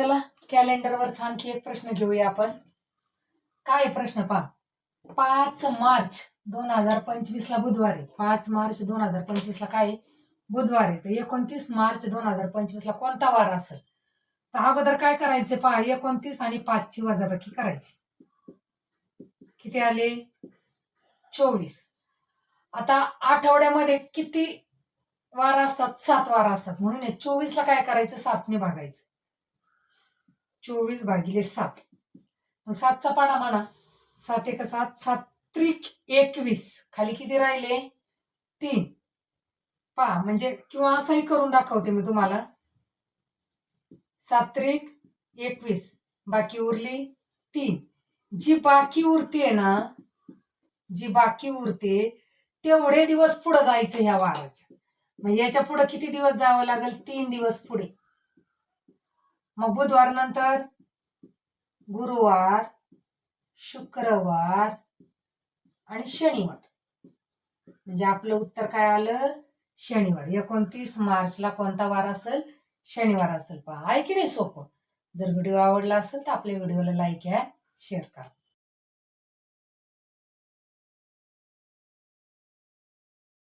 चला कॅलेंडरवरचा आणखी एक प्रश्न घेऊया आपण. काय प्रश्न पहा? पाच मार्च दोन हजार पंचवीस ला पाच मार्च दोन हजार पंचवीस ला काय बुधवारी तर एकोणतीस मार्च दोन हजार पंचवीस ला कोणता वार असेल? तर अगोदर काय करायचे पहा? एकोणतीस आणि पाचची वजाबाकी करायची. किती आले? चोवीस. आता आठवड्यामध्ये किती वार असतात? सात वार असतात. म्हणून हे चोवीसला काय करायचं? सातने भागायचं. चोवीस भागिले सात. सातचा पाडा म्हणा सात एक सात सात त्रिक एकवीस. खाली किती राहिले? तीन. पहा म्हणजे किंवा असंही करून दाखवते मी तुम्हाला. सात त्रिक एकवीस. बाकी उरली तीन. जी बाकी उरते ना जी बाकी उरते तेवढे दिवस पुढे जायचं ह्या वाराच्या. मग याच्यापुढे किती दिवस जावं लागेल? तीन दिवस पुढे. मग बुधवार नंतर? गुरुवार शुक्रवार आणि शनिवार. म्हणजे आपलं उत्तर काय आलं? शनिवार. एकोणतीस मार्चला कोणता वार असेल? शनिवार असेल. पहा आहे की नाही सोपं? जर व्हिडिओ आवडला असेल तर आपल्या व्हिडिओला लाईक आहे शेअर करा.